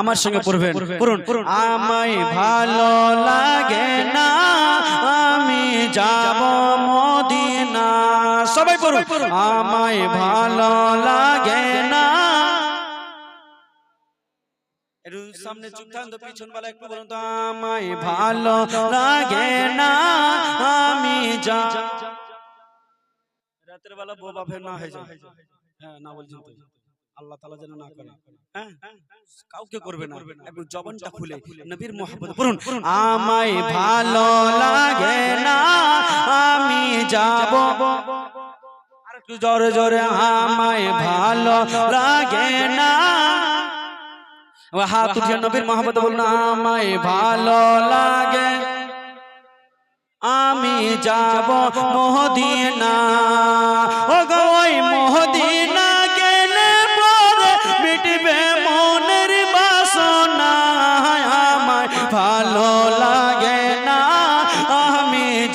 আমার সঙ্গে পড়বেন। পড়ুন। আমায় ভালো লাগে না আমি যাব মদিনা। সবাই পড়ুন। আমায় ভালো লাগে না। সামনে চুপ থাকুন তো পিছন একটু বলুন তো আমায় ভালো লাগে না। আমি যা রাতের বেলা বউ বাপের না হয়ে যায় হ্যাঁ না বলছেন আল্লাহ তাআলা যেন না করে। হ্যাঁ? কাউকে করবে না। জবানটা খুলে নবীর মোহাম্মদ পড়ুন আমায় ভালো লাগে না আমি যাব। আর একটু জোরে জোরে আমায় ভালো লাগে না। হাত উঠিয়ে নবীর মোহাম্মদ বলুন আমায় ভালো লাগে আমি যাব মহদিনা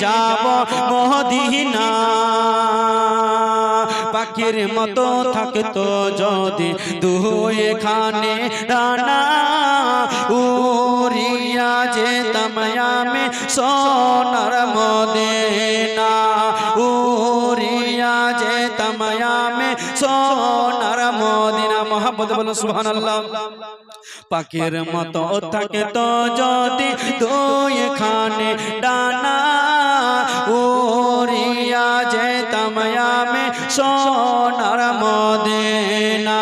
যাব মহদিনা পাখির মতো থাকতো যদি দুই খানে ডানা উড়িয়া যেতাম আমি সোনার মদিনা। উড়িয়া যেতাম আমি সোনার মোহাম্মদ বলো সুবহানাল্লাহ। পাখির মতো থাকে তো যদি দুই খানে ডানা উড়িয়া যেতাম আমি সোনার মদিনা।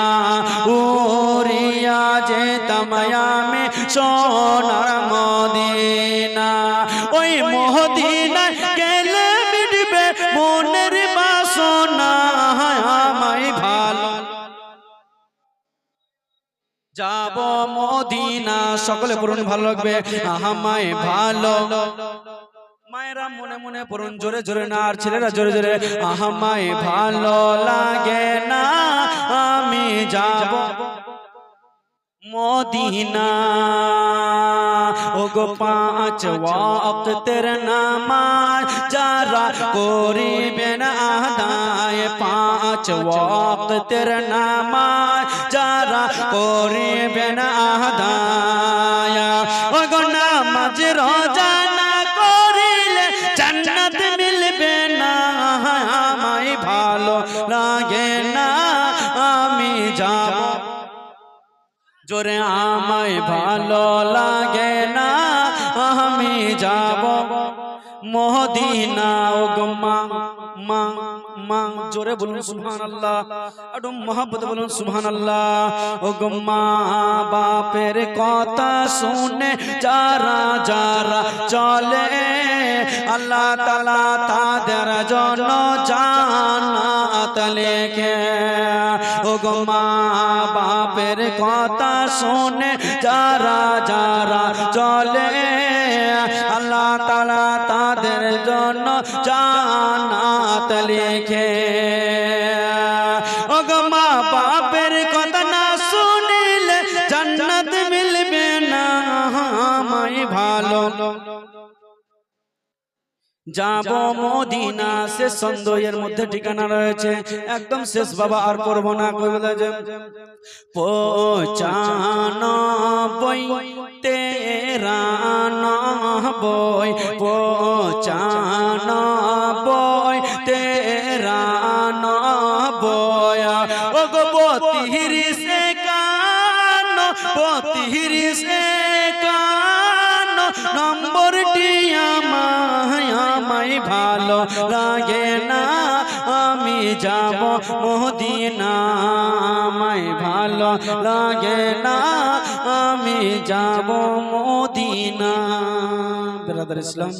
উড়িয়া যেতাম আমি সোনার মদিনা। ওই মদিনা গেলে মিটবে মনের বাসনা। যাব মদিনা। সকলে পড়ুন ভালো লাগবে। আহামায় ভালো। মায়েরা মনে মনে পড়ুন জোরে জোরে না আর ছেলেরা জোরে জোরে আহামায় ভালো লাগে না। আমি যাব মদিনা। ও গো পাঁচ ওয়াক্তের নামাজ, যারা করিবেন আদায় পাঁচ ওয়াক্তের নামাজ, যারা করিবেন আদায়। ও গো নামাজ রোজা না করিলে জান্নাত মিলবে না, আমায় ভালো লাগে না, আমি যাব জোরে আমায় ভালো লাগে না। আমি যাব মহদিনা ও গো মা মা জোরে বলুন সুবহানাল্লাহ। একটু মহব্বত বলুন সুবহানাল্লাহ। ও গো মা, বাপের কথা শুনে যারা যারা চলে, আল্লাহ তাআলা তাদের জন্য জান্নাত লেখে। ও গো মা বাপের কথা শুনে যারা যারা চলে, আল্লাহ তাআলা তাদের জন্য জান্নাত লেখে। ও গো মা বাপের কথা না শুনিলে জান্নাত মিলবে না আমায় ভালো। যাব মদিনা। শেষ সন্দেহের মধ্যে ঠিকানা রয়েছে। একদম শেষ বাবা আর করব না কইবে যে পচানবই তেরানবই পচানবই তেরানবই ও গো বতিরিশে কান বতিরিশে যাব মোদিনা আমায় ভালো লাগে না। আমি যাব মোদিনা। ইসলাম।